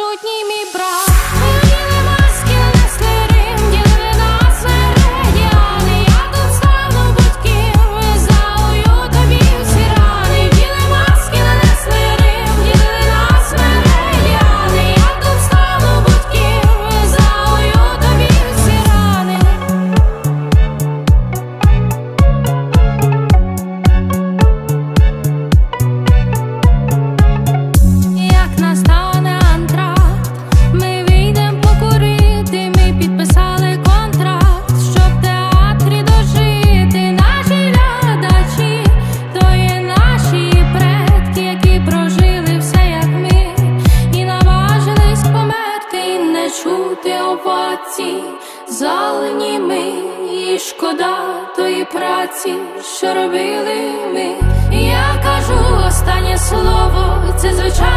присутній мій брат. праці, залені ми, і шкода тої праці, що робили ми. Я кажу останнє слово, це звичайно.